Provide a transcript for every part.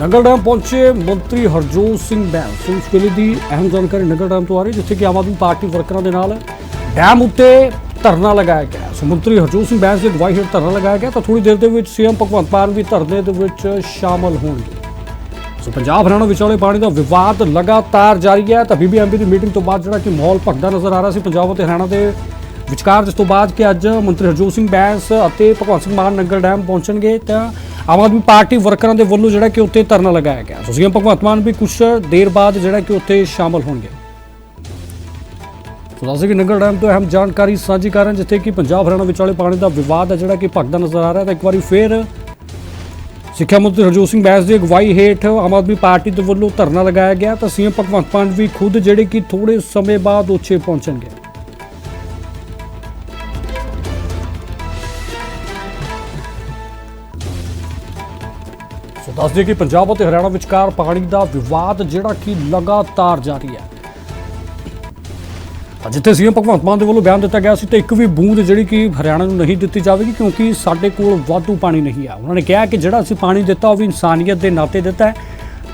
ਨਗਰ dam ਪਹੁੰਚੇ ਮੰਤਰੀ ਹਰਜੋਤ ਸਿੰਘ ਬੈਂਸ। ਉਸ ਵੇਲੇ ਦੀ ਅਹਿਮ ਜਾਣਕਾਰੀ ਨਗਰ ਡੈਮ ਤੋਂ ਆ ਰਹੀ, ਜਿੱਥੇ ਕਿ ਆਮ ਆਦਮੀ ਪਾਰਟੀ ਵਰਕਰਾਂ ਦੇ ਨਾਲ ਡੈਮ ਉੱਤੇ ਧਰਨਾ ਲਗਾਇਆ ਗਿਆ। ਸੋ ਮੰਤਰੀ ਹਰਜੋਤ ਸਿੰਘ ਬੈਂਸ ਦੀ ਅਗਵਾਈ ਹੇਠ ਧਰਨਾ ਲਗਾਇਆ ਗਿਆ, ਤਾਂ ਥੋੜੀ ਦੇਰ ਦੇ ਵਿੱਚ ਸੀਐਮ ਭਗਵੰਤ ਮਾਨ ਵੀ ਧਰਨੇ ਦੇ ਵਿੱਚ ਸ਼ਾਮਲ ਹੋਣਗੇ। ਸੋ ਪੰਜਾਬ ਹਰਿਆਣਾ ਵਿਚਾਲੇ ਪਾਣੀ ਦਾ ਵਿਵਾਦ ਲਗਾਤਾਰ ਜਾਰੀ ਹੈ, ਤਾਂ ਬੀਬੀਐਮਬੀ ਦੀ ਮੀਟਿੰਗ ਤੋਂ ਬਾਅਦ ਜਿਹੜਾ ਕਿ ਮਾਹੌਲ ਭਖਦਾ ਨਜ਼ਰ ਆ ਰਿਹਾ ਸੀ ਪੰਜਾਬ ਅਤੇ ਹਰਿਆਣਾ ਦੇ ਵਿਚਕਾਰ, ਜਿਸ ਤੋਂ ਬਾਅਦ ਕਿ ਅੱਜ ਮੰਤਰੀ ਹਰਜੋਤ ਸਿੰਘ ਬੈਂਸ ਅਤੇ ਭਗਵੰਤ ਸਿੰਘ ਮਾਨ ਨੰਗਲ ਡੈਮ ਪਹੁੰਚਣਗੇ, ਤਾਂ ਆਮ ਆਦਮੀ ਪਾਰਟੀ ਵਰਕਰਾਂ ਦੇ ਵੱਲੋਂ ਜਿਹੜਾ ਕਿ ਉੱਥੇ ਧਰਨਾ ਲਗਾਇਆ ਗਿਆ। ਸੋ ਸੀਐਮ ਭਗਵੰਤ ਮਾਨ ਵੀ ਕੁਝ ਦੇਰ ਬਾਅਦ ਜਿਹੜਾ ਕਿ ਉੱਥੇ ਸ਼ਾਮਲ ਹੋਣਗੇ। ਸੋ ਕਿ ਨੰਗਲ ਡੈਮ ਤੋਂ ਅਹਿਮ ਜਾਣਕਾਰੀ ਸਾਂਝੀ ਕਰ ਰਹੇ ਜਿੱਥੇ ਕਿ ਪੰਜਾਬ ਹਰਿਆਣਾ ਵਿਚਾਲੇ ਪਾਣੀ ਦਾ ਵਿਵਾਦ ਹੈ, ਜਿਹੜਾ ਕਿ ਭਖਦਾ ਨਜ਼ਰ ਆ ਰਿਹਾ ਤਾਂ ਇੱਕ ਵਾਰੀ ਫੇਰ ਸਿੱਖਿਆ ਮੰਤਰੀ ਹਰਜੋਤ ਸਿੰਘ ਬੈਂਸ ਦੀ ਅਗਵਾਈ ਹੇਠ ਆਮ ਆਦਮੀ ਪਾਰਟੀ ਦੇ ਵੱਲੋਂ ਧਰਨਾ ਲਗਾਇਆ ਗਿਆ। ਤਾਂ ਸੀਐਮ ਭਗਵੰਤ ਮਾਨ ਵੀ ਖੁਦ ਜਿਹੜੇ ਕਿ ਥੋੜੇ ਸਮੇਂ ਬਾਅਦ ਉੱਥੇ ਪਹੁੰਚਣਗੇ। ਸੋ ਦੱਸ ਦਈਏ ਕਿ ਪੰਜਾਬ ਅਤੇ ਹਰਿਆਣਾ ਵਿਚਕਾਰ ਪਾਣੀ ਦਾ ਵਿਵਾਦ ਜਿਹੜਾ ਕਿ ਲਗਾਤਾਰ ਜਾਰੀ ਹੈ। ਤਾਂ ਜਿੱਥੇ ਸੀਐਮ ਭਗਵੰਤ ਮਾਨ ਦੇ ਵੱਲੋਂ ਬਿਆਨ ਦਿੱਤਾ ਗਿਆ ਸੀ, ਤੇ ਇੱਕ ਵੀ ਬੂੰਦ ਜਿਹੜੀ ਕਿ ਹਰਿਆਣਾ ਨੂੰ ਨਹੀਂ ਦਿੱਤੀ ਜਾਵੇਗੀ ਕਿਉਂਕਿ ਸਾਡੇ ਕੋਲ ਵਾਧੂ ਪਾਣੀ ਨਹੀਂ ਆ ਉਹਨਾਂ ਨੇ ਕਿਹਾ ਕਿ ਜਿਹੜਾ ਅਸੀਂ ਪਾਣੀ ਦਿੱਤਾ, ਉਹ ਵੀ ਇਨਸਾਨੀਅਤ ਦੇ ਨਾਤੇ ਦਿੱਤਾ ਹੈ।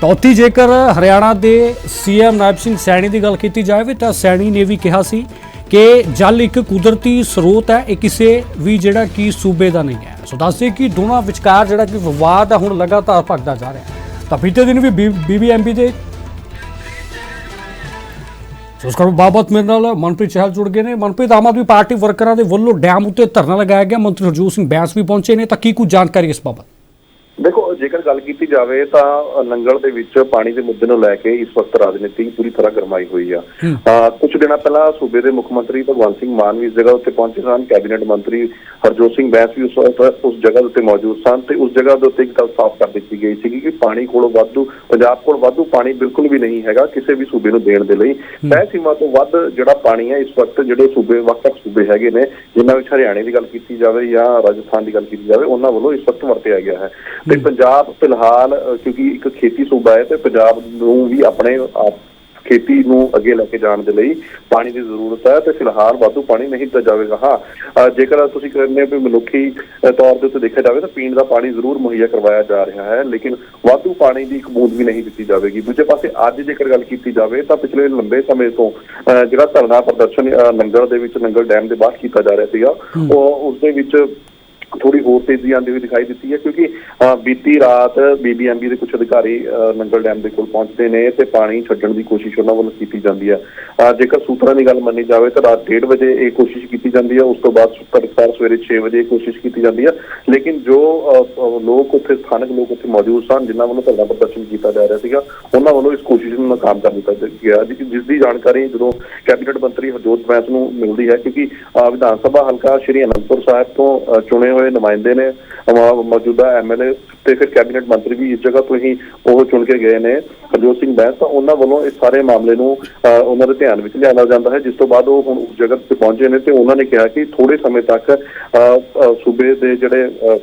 ਤੌਤੀ ਜੇਕਰ ਹਰਿਆਣਾ ਦੇ ਸੀਐਮ ਨਾਇਬ ਸਿੰਘ ਸੈਣੀ ਦੀ ਗੱਲ ਕੀਤੀ ਜਾਵੇ, ਤਾਂ ਸੈਣੀ ਨੇ ਵੀ ਕਿਹਾ ਸੀ ਕਿ ਜਲ ਇੱਕ ਕੁਦਰਤੀ ਸਰੋਤ ਹੈ, ਇਹ ਕਿਸੇ ਵੀ ਜਿਹੜਾ ਕਿ ਸੂਬੇ ਦਾ ਨਹੀਂ ਹੈ। ਸੋ ਦੱਸਦੇ ਕਿ ਦੋਨਾਂ ਵਿਚਕਾਰ ਜਿਹੜਾ ਕਿ ਵਿਵਾਦ ਹੈ ਹੁਣ ਲਗਾਤਾਰ ਭਗਦਾ ਜਾ ਰਿਹਾ ਤਾਂ ਬੀਤੇ ਦਿਨ ਵੀ ਬੀਬੀਐਮਬੀ ਦੇ ਸੋ ਇਸ ਕਰ ਬਾਬਤ ਮੇਰੇ ਨਾਲ ਮਨਪ੍ਰੀਤ ਚਹਿਲ ਜੁੜ ਗਏ ਨੇ। ਮਨਪ੍ਰੀਤ, ਆਮ ਆਦਮੀ ਪਾਰਟੀ ਵਰਕਰਾਂ ਦੇ ਵੱਲੋਂ ਡੈਮ ਉੱਤੇ ਧਰਨਾ ਲਗਾਇਆ ਗਿਆ। ਮੰਤਰੀ ਹਰਜੋਤ ਸਿੰਘ ਬੈਂਸ ਵੀ ਪਹੁੰਚੇ ਨੇ। ਤਾਂ ਕੀ ਕੁਝ ਜਾਣਕਾਰੀ ਇਸ ਬਾਬਤ? ਦੇਖੋ ਜੇਕਰ ਗੱਲ ਕੀਤੀ ਜਾਵੇ ਤਾਂ ਨੰਗਲ ਦੇ ਵਿੱਚ ਪਾਣੀ ਦੇ ਮੁੱਦੇ ਨੂੰ ਲੈ ਕੇ ਇਸ ਵਕਤ ਰਾਜਨੀਤੀ ਪੂਰੀ ਤਰ੍ਹਾਂ ਗਰਮਾਈ ਹੋਈ ਆ। ਕੁਝ ਦਿਨਾਂ ਪਹਿਲਾਂ ਸੂਬੇ ਦੇ ਮੁੱਖ ਮੰਤਰੀ ਭਗਵੰਤ ਸਿੰਘ ਮਾਨ ਵੀ ਇਸ ਜਗ੍ਹਾ ਉੱਤੇ ਪਹੁੰਚੇ ਸਨ ਕੈਬਨਿਟ ਮੰਤਰੀ ਹਰਜੋਤ ਸਿੰਘ ਬੈਂਸ ਵੀ ਉਸ ਵਕਤ ਉਸ ਜਗ੍ਹਾ ਉੱਤੇ ਮੌਜੂਦ ਸਨ ਤੇ ਉਸ ਜਗ੍ਹਾ ਦੇ ਉੱਤੇ ਇੱਕ ਗੱਲ ਸਾਫ਼ ਕਰ ਦਿੱਤੀ ਗਈ ਸੀ ਕਿ ਪਾਣੀ ਕੋਲੋਂ ਵਾਧੂ ਪੰਜਾਬ ਕੋਲ ਵਾਧੂ ਪਾਣੀ ਬਿਲਕੁਲ ਵੀ ਨਹੀਂ ਹੈਗਾ ਕਿਸੇ ਵੀ ਸੂਬੇ ਨੂੰ ਦੇਣ ਦੇ ਲਈ। ਤੈਅ ਸੀਮਾ ਤੋਂ ਵੱਧ ਜਿਹੜਾ ਪਾਣੀ ਹੈ ਇਸ ਵਕਤ ਜਿਹੜੇ ਸੂਬੇ ਵੱਖ-ਵੱਖ ਸੂਬੇ ਹੈਗੇ ਨੇ ਜਿਨ੍ਹਾਂ ਵਿੱਚ ਹਰਿਆਣੇ ਦੀ ਗੱਲ ਕੀਤੀ ਜਾਵੇ ਜਾਂ ਰਾਜਸਥਾਨ ਦੀ ਗੱਲ ਕੀਤੀ ਜਾਵੇ ਉਹਨਾਂ ਵੱਲੋਂ ਇਸ ਵਕਤ ਵਰਤਿਆ ਗਿਆ ਹੈ। ਤੇ ਪੰਜਾਬ ਫਿਲਹਾਲ ਕਿਉਂਕਿ ਇੱਕ ਖੇਤੀ ਸੂਬਾ ਹੈ ਤੇ ਪੰਜਾਬ ਨੂੰ ਵੀ ਆਪਣੇ ਆਪ ਖੇਤੀ ਨੂੰ ਅੱਗੇ ਲੈ ਕੇ ਜਾਣ ਦੇ ਲਈ ਪਾਣੀ ਦੀ ਜ਼ਰੂਰਤ ਹੈ ਤੇ ਫਿਲਹਾਲ ਵਾਧੂ ਪਾਣੀ ਨਹੀਂ ਦਿੱਤਾ ਜਾਵੇਗਾ। ਹਾਂ ਜੇਕਰ ਤੁਸੀਂ ਕਹਿੰਦੇ ਹੋ ਵੀ ਮਨੁੱਖੀ ਤੌਰ ਦੇ ਉੱਤੇ ਦੇਖਿਆ ਜਾਵੇ ਤਾਂ ਪੀਣ ਦਾ ਪਾਣੀ ਜ਼ਰੂਰ ਮੁਹੱਈਆ ਕਰਵਾਇਆ ਜਾ ਰਿਹਾ ਹੈ ਲੇਕਿਨ ਵਾਧੂ ਪਾਣੀ ਦੀ ਇੱਕ ਬੂੰਦ ਵੀ ਨਹੀਂ ਦਿੱਤੀ ਜਾਵੇਗੀ। ਦੂਜੇ ਪਾਸੇ ਅੱਜ ਜੇਕਰ ਗੱਲ ਕੀਤੀ ਜਾਵੇ ਤਾਂ ਪਿਛਲੇ ਲੰਬੇ ਸਮੇਂ ਤੋਂ ਜਿਹੜਾ ਧਰਨਾ ਪ੍ਰਦਰਸ਼ਨ ਨੰਗਲ ਦੇ ਵਿੱਚ ਨੰਗਲ ਡੈਮ ਦੇ ਬਾਹਰ ਕੀਤਾ ਜਾ ਰਿਹਾ ਸੀਗਾ ਉਹ ਉਸ ਦੇ ਵਿੱਚ ਥੋੜੀ ਹੋਰ ਤੇਜ਼ੀ ਆਉਂਦੀ ਹੋਈ ਦਿਖਾਈ ਦਿੱਤੀ ਹੈ ਕਿਉਂਕਿ ਬੀਤੀ ਰਾਤ ਬੀਬੀਐਮਬੀ ਦੇ ਕੁਝ ਅਧਿਕਾਰੀ ਨੰਗਲ ਡੈਮ ਦੇ ਕੋਲ ਪਹੁੰਚਦੇ ਨੇ ਤੇ ਪਾਣੀ ਛੱਡਣ ਦੀ ਕੋਸ਼ਿਸ਼ ਉਹਨਾਂ ਵੱਲੋਂ ਕੀਤੀ ਜਾਂਦੀ ਹੈ। ਜੇਕਰ ਸੂਤਰਾਂ ਦੀ ਗੱਲ ਮੰਨੀ ਜਾਵੇ ਤਾਂ ਰਾਤ 1:30 ਵਜੇ ਇਹ ਕੋਸ਼ਿਸ਼ ਕੀਤੀ ਜਾਂਦੀ ਹੈ, ਉਸ ਤੋਂ ਬਾਅਦ ਤੜਕਸਾਰ ਸਵੇਰੇ 6 ਵਜੇ ਇਹ ਕੋਸ਼ਿਸ਼ ਕੀਤੀ ਜਾਂਦੀ ਹੈ। ਲੇਕਿਨ ਜੋ ਲੋਕ ਉੱਥੇ, ਸਥਾਨਕ ਲੋਕ ਉੱਥੇ ਮੌਜੂਦ ਸਨ, ਜਿਨ੍ਹਾਂ ਵੱਲੋਂ ਧਰਨਾ ਪ੍ਰਦਰਸ਼ਨ ਕੀਤਾ ਜਾ ਰਿਹਾ ਸੀਗਾ, ਉਹਨਾਂ ਵੱਲੋਂ ਇਸ ਕੋਸ਼ਿਸ਼ ਨੂੰ ਨਾਕਾਮ ਕਰ ਦਿੱਤਾ ਗਿਆ। ਜਿ- ਜਿਸ ਦੀ ਜਾਣਕਾਰੀ ਜਦੋਂ ਕੈਬਨਿਟ ਮੰਤਰੀ ਹਰਜੋਤ ਬੈਂਸ ਨੂੰ ਮਿਲਦੀ ਹੈ, ਕਿਉਂਕਿ ਵਿਧਾਨ ਸਭਾ ਹਲਕਾ ਸ਼੍ਰੀ ਅਨੰਦਪੁਰ ਸਾਹਿਬ ਤੋਂ ਚੁਣੇ ਹੋਏ ਨੁਮਾਇੰਦੇ ਨੇ ਅ, ਮੌਜੂਦਾ ਐਮਐਲਏ ਤੇ ਫਿਰ ਕੈਬਨਿਟ ਮੰਤਰੀ ਵੀ ਇਸ ਜਗ੍ਹਾ ਤੋਂ ਹੀ ਉਹ ਚੁਣ ਕੇ ਗਏ ਨੇ। ਹਰਜੋਤ ਸਿੰਘ ਬੈਂਸ ਤਾਂ ਉਹਨਾਂ ਵੱਲੋਂ ਇਸ ਸਾਰੇ ਮਾਮਲੇ ਨੂੰ ਅ, ਉਹਨਾਂ ਦੇ ਧਿਆਨ ਵਿੱਚ ਲਿਆਂਦਾ ਜਾਂਦਾ ਹੈ। ਜਿਸ ਤੋਂ ਬਾਅਦ ਉਹ ਹੁਣ ਉਸ ਜਗ੍ਹਾ ਤੇ ਪਹੁੰਚੇ ਨੇ ਤੇ ਉਹਨਾਂ ਨੇ ਕਿਹਾ ਕਿ ਥੋੜੇ ਸਮੇਂ ਤੱਕ ਅ, ਸੂਬੇ ਦੇ ਜਿਹੜੇ ਅ,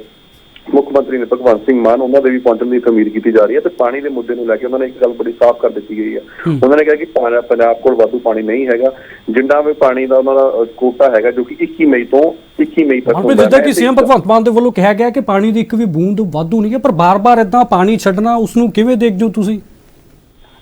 ਮੁੱਖ ਮੰਤਰੀ ਨੇ ਭਗਵੰਤ ਸਿੰਘ ਮਾਨ ਉਹਨਾਂ ਦੇ ਵੀ ਪਹੁੰਚਣ ਦੀ ਉਮੀਦ ਕੀਤੀ ਜਾ ਰਹੀ ਹੈ ਤੇ ਪਾਣੀ ਦੇ ਮੁੱਦੇ ਨੂੰ ਲੈ ਕੇ ਉਹਨਾਂ ਨੇ ਇੱਕ ਗੱਲ ਬੜੀ ਸਾਫ਼ ਕਰ ਦਿੱਤੀ ਗਈ ਹੈ। ਉਹਨਾਂ ਨੇ ਕਿਹਾ ਕਿ ਪੰਜਾਬ ਕੋਲ ਵਾਧੂ ਪਾਣੀ ਨਹੀਂ ਹੈਗਾ। ਜਿੰਨਾ ਵੀ ਪਾਣੀ ਦਾ ਉਹਨਾਂ ਦਾ ਕੋਟਾ ਹੈਗਾ ਜੋ ਕਿ 21 ਮਈ ਤੋਂ 21 ਮਈ ਤੱਕ ਹੁੰਦਾ ਜਿੱਦਾਂ ਹੈ। ਕਿ ਤੇ ਸੀਐਮ ਭਗਵੰਤ ਮਾਨ ਦੇ ਵੱਲੋਂ ਕਿਹਾ ਗਿਆ ਕਿ ਪਾਣੀ ਦੀ ਇੱਕ ਵੀ ਬੂੰਦ ਵਾਧੂ ਨਹੀਂ ਹੈ ਪਰ ਬਾਰ-ਬਾਰ ਇਦਾਂ ਪਾਣੀ ਛੱਡਣਾ ਉਸ ਨੂੰ ਕਿਵੇਂ ਦੇਖਦੇ ਹੋ ਤੁਸੀਂ?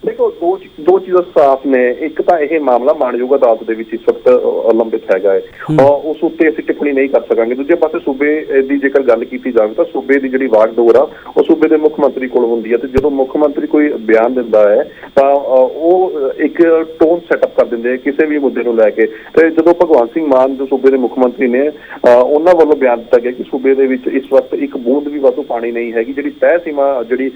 ਦੇਖੋ ਦੋ ਦੋ ਚੀਜ਼ਾਂ ਸਾਫ਼ ਨੇ। ਇੱਕ ਤਾਂ ਇਹ ਮਾਮਲਾ ਮਾਨਯੋਗ ਅਦਾਲਤ ਦੇ ਵਿੱਚ ਇਸ ਵਕਤ ਲੰਬਿਤ ਹੈਗਾ ਹੈ। ਔਰ ਉਸ ਉੱਤੇ ਅਸੀਂ ਟਿੱਪਣੀ ਨਹੀਂ ਕਰ ਸਕਾਂਗੇ। ਦੂਜੇ ਪਾਸੇ ਸੂਬੇ ਦੀ ਜੇਕਰ ਗੱਲ ਕੀਤੀ ਜਾਵੇ ਤਾਂ ਸੂਬੇ ਦੀ ਜਿਹੜੀ ਵਾਗਡੋਰ ਆ ਉਹ ਸੂਬੇ ਦੇ ਮੁੱਖ ਮੰਤਰੀ ਕੋਲ ਹੁੰਦੀ ਹੈ। ਤੇ ਜਦੋਂ ਮੁੱਖ ਮੰਤਰੀ ਕੋਈ ਬਿਆਨ ਦਿੰਦਾ ਹੈ ਤਾਂ ਉਹ ਇੱਕ ਟੋਨ ਸੈਟਅਪ ਦਿੰਦੇ ਕਿਸੇ ਵੀ ਮੁੱਦੇ ਨੂੰ ਲੈ ਕੇ। ਤੇ ਜਦੋਂ ਭਗਵੰਤ ਸਿੰਘ ਮਾਨ ਜੋ ਸੂਬੇ ਦੇ ਮੁੱਖ ਮੰਤਰੀ ਨੇ ਉਹਨਾਂ ਵੱਲੋਂ ਬਿਆਨ ਦਿੱਤਾ ਗਿਆ ਕਿ ਸੂਬੇ ਦੇ ਵਿੱਚ ਇਸ ਵਕਤ ਇੱਕ ਬੂੰਦ ਵੀ ਵਾਧੂ ਪਾਣੀ ਨਹੀਂ ਹੈਗੀ ਜਿਹੜੀ ਤੈਅ ਸੀਮਾ ਜਿਹੜੀ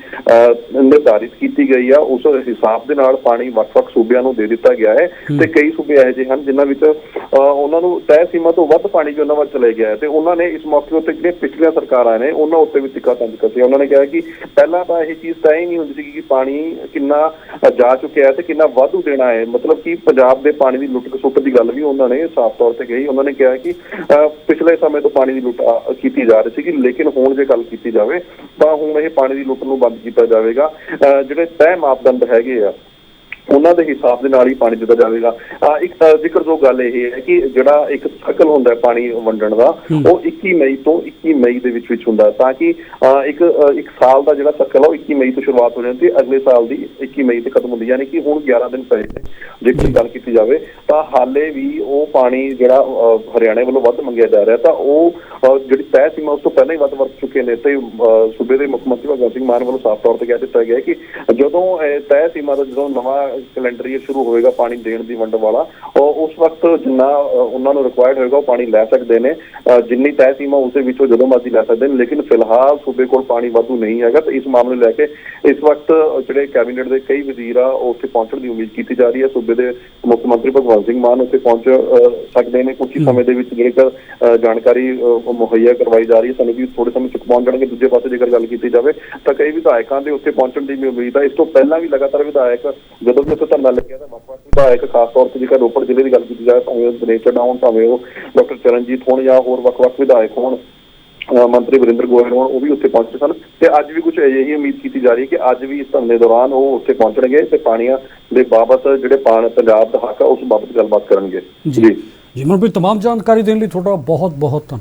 ਨਿਰਧਾਰਿਤ ਕੀਤੀ ਗਈ ਆ ਉਸ ਹਿਸਾਬ ਦੇ ਨਾਲ ਪਾਣੀ ਵੱਖ-ਵੱਖ ਸੂਬਿਆਂ ਨੂੰ ਦੇ ਦਿੱਤਾ ਗਿਆ ਹੈ। ਤੇ ਕਈ ਸੂਬੇ ਇਹੋ ਜਿਹੇ ਹਨ ਜਿਨ੍ਹਾਂ ਵਿੱਚ ਉਹਨਾਂ ਨੂੰ ਤੈਅ ਸੀਮਾ ਤੋਂ ਵੱਧ ਪਾਣੀ ਵੀ ਉਹਨਾਂ ਵੱਲ ਚਲੇ ਗਿਆ ਹੈ। ਤੇ ਉਹਨਾਂ ਨੇ ਇਸ ਮੌਕੇ ਉੱਤੇ ਜਿਹੜੇ ਪਿਛਲੀਆਂ ਸਰਕਾਰਾਂ ਨੇ ਉਹਨਾਂ ਉੱਤੇ ਵੀ ਤਿੱਖਾ ਤੰਜ ਕੱਸਿਆ ਉਹਨਾਂ ਨੇ ਕਿਹਾ ਕਿ ਪਹਿਲਾਂ ਤਾਂ ਇਹ ਚੀਜ਼ ਤੈਅ ਹੀ ਨਹੀਂ ਹੁੰਦੀ ਸੀ ਕਿ ਪਾਣੀ ਕਿੰਨਾ ਜਾ ਚੁੱਕਿਆ ਹੈ ਤੇ ਕਿੰਨਾ ਵਾਧੂ ਦੇਣਾ ਹੈ। ਮਤਲਬ ਕਿ ਪੰਜਾਬ ਦੇ ਪਾਣੀ ਦੀ ਲੁੱਟ ਖਸੁੱਟ ਦੀ ਗੱਲ ਵੀ ਉਹਨਾਂ ਨੇ ਸਾਫ਼ ਤੌਰ ਤੇ ਕਹੀ। ਉਹਨਾਂ ਨੇ ਕਿਹਾ ਕਿ ਅ, ਪਿਛਲੇ ਸਮੇਂ ਤੋਂ ਪਾਣੀ ਦੀ ਲੁੱਟ ਕੀਤੀ ਜਾ ਰਹੀ ਸੀਗੀ ਲੇਕਿਨ ਹੁਣ ਜੇ ਗੱਲ ਕੀਤੀ ਜਾਵੇ ਤਾਂ ਹੁਣ ਇਹ ਪਾਣੀ ਦੀ ਲੁੱਟ ਨੂੰ ਬੰਦ ਕੀਤਾ ਜਾਵੇਗਾ। ਅ, ਜਿਹੜੇ ਤੈਅ ਮਾਪਦੰਡ ਹੈਗੇ ਆ ਉਹਨਾਂ ਦੇ ਹਿਸਾਬ ਦੇ ਨਾਲ ਹੀ ਪਾਣੀ ਦਿੱਤਾ ਜਾਵੇਗਾ। ਇੱਕ ਅਹ ਜ਼ਿਕਰ ਜੋ ਗੱਲ ਇਹ ਹੈ ਕਿ ਜਿਹੜਾ ਇੱਕ ਸਾਈਕਲ ਹੁੰਦਾ ਹੈ ਪਾਣੀ ਵੰਡਣ ਦਾ ਉਹ 21 ਮਈ ਤੋਂ 21 ਮਈ ਦੇ ਵਿੱਚ ਵਿੱਚ ਹੁੰਦਾ ਹੈ। ਤਾਂ ਕਿ ਇੱਕ ਇੱਕ ਸਾਲ ਦਾ ਜਿਹੜਾ ਸਾਈਕਲ ਆ ਉਹ 21 ਮਈ ਤੋਂ ਸ਼ੁਰੂਆਤ ਹੋ ਜਾਂਦੀ ਹੈ ਅਗਲੇ ਸਾਲ ਦੀ 21 ਮਈ ਤੇ ਖਤਮ ਹੁੰਦੀ ਯਾਨੀ ਕਿ ਹੁਣ 11 ਦਿਨ ਪਏ ਨੇ ਜੇਕਰ ਗੱਲ ਕੀਤੀ ਜਾਵੇ ਤਾਂ ਹਾਲੇ ਵੀ ਉਹ ਪਾਣੀ ਜਿਹੜਾ ਹਰਿਆਣੇ ਵੱਲੋਂ ਵੱਧ ਮੰਗਿਆ ਜਾ ਰਿਹਾ ਤਾਂ ਉਹ ਜਿਹੜੀ ਤੈਅ ਸੀਮਾ ਉਸ ਤੋਂ ਪਹਿਲਾਂ ਹੀ ਵੱਧ ਵਰਤ ਚੁੱਕੇ ਨੇ ਤੇ ਸੂਬੇ ਦੇ ਮੁੱਖ ਮੰਤਰੀ ਭਗਵੰਤ ਸਿੰਘ ਮਾਨ ਵੱਲੋਂ ਸਾਫ਼ ਤੌਰ ਤੇ ਕਹਿ ਦਿੱਤਾ ਗਿਆ ਕਿ ਜਦੋਂ ਤੈਅ ਸੀਮਾ ਦਾ ਜਦੋਂ ਨਵਾਂ ਕੈਲੰਡਰ ਈਅਰ ਸ਼ੁਰੂ ਹੋਏਗਾ ਪਾਣੀ ਦੇਣ ਦੀ ਵੰਡ ਵਾਲਾ। ਉਹ ਉਸ ਵਕਤ ਜਿੰਨਾ ਉਹਨਾਂ ਨੂੰ ਰਿਕੁਆਇਰਡ ਹੋਏਗਾ ਉਹ ਪਾਣੀ ਲੈ ਸਕਦੇ ਨੇ। ਜਿੰਨੀ ਤੈਅ ਸੀਮਾ ਉਸ ਵਿੱਚੋਂ ਜਦੋਂ ਮਰਜ਼ੀ ਲੈ ਸਕਦੇ ਨੇ। ਲੇਕਿਨ ਫਿਲਹਾਲ ਸੂਬੇ ਕੋਲ ਪਾਣੀ ਵਾਧੂ ਨਹੀਂ ਹੈਗਾ ਤੇ ਇਸ ਮਾਮਲੇ ਲੈ ਕੇ ਇਸ ਵਕਤ ਜਿਹੜੇ ਕੈਬਨਿਟ ਦੇ ਕਈ ਵਜ਼ੀਰ ਆ ਉੱਥੇ ਪਹੁੰਚਣ ਦੀ ਉਮੀਦ ਕੀਤੀ ਜਾ ਰਹੀ ਹੈ। ਸੂਬੇ ਦੇ ਮੁੱਖ ਮੰਤਰੀ ਭਗਵੰਤ ਸਿੰਘ ਮਾਨ ਉੱਥੇ ਪਹੁੰਚ ਸਕਦੇ ਨੇ। ਕੁਝ ਸਮੇਂ ਦੇ ਵਿੱਚ ਜੇਕਰ ਜਾਣਕਾਰੀ ਮੁਹੱਈਆ ਕਰਵਾਈ ਜਾ ਰਹੀ ਹੈ। ਸਾਨੂੰ ਵੀ ਥੋੜੇ ਸਮੇਂ ਚ ਪਹੁੰਚ ਜਾਣਗੇ। ਦੂਜੇ ਪਾਸੇ ਜੇਕਰ ਗੱਲ ਕੀਤੀ ਜਾਵੇ ਤਾਂ ਕਈ ਵਿਧਾਇਕਾਂ ਦੇ ਉੱਥੇ ਪਹੁੰਚਣ ਦੀ ਵੀ ਉਮੀਦ ਹੈ। ਇਸ ਤੋਂ ਪਹਿਲਾਂ ਵੀ ਲਗਾਤਾਰ ਵਿਧਾਇਕ ਜਦੋਂ ਵੀ ਉੱਥੇ ਧਰਨਾ ਲੱਗਿਆ ਤਾਂ ਵੱਖ-ਵੱਖ ਵਿਧਾਇਕ ਖਾਸ ਤੌਰ ਤੇ ਜੇਕਰ ਰੋਪੜ ਜ਼ਿਲ੍ਹੇ ਦੀ ਗੱਲ ਕੀਤੀ ਜਾਵੇ ਭਾਵੇਂ ਉਹ ਦਿਨੇਸ਼ ਚੱਡਾ ਹੋਣ ਭਾਵੇਂ ਉਹ ਡਾਕਟਰ ਚਰਨਜੀਤ ਹੋਣ ਜਾਂ ਹੋਰ ਵੱਖ-ਵੱਖ ਵਿਧਾਇਕ ਹੋਣ ਅਹ ਮੰਤਰੀ ਵਰਿੰਦਰ ਗੋਇਲ ਹੋਣ ਉਹ ਵੀ ਉੱਥੇ ਪਹੁੰਚੇ ਸਨ ਤੇ ਅੱਜ ਵੀ ਕੁਝ ਅਜਿਹੀ ਉਮੀਦ ਕੀਤੀ ਜਾ ਰਹੀ ਹੈ ਕਿ ਅੱਜ ਵੀ ਇਸ ਧਰਨੇ ਦੌਰਾਨ ਉਹ ਉੱਥੇ ਪਹੁੰਚਣਗੇ ਤੇ ਪਾਣੀਆਂ ਦੇ ਬਾਬਤ ਜਿਹੜੇ ਪਾਣ ਪੰਜਾਬ ਦਾ ਹੱਕ ਆ ਉਸ ਬਾਬਤ ਗੱਲਬਾਤ ਕਰਨਗੇ ਜੀ ਜੀ ਮਨਪ੍ਰੀਤ तमाम ਜਾਣਕਾਰੀ ਦੇਣ ਲਈ ਤੁਹਾਡਾ ਬਹੁਤ ਬਹੁਤ ਧੰਨਵਾਦ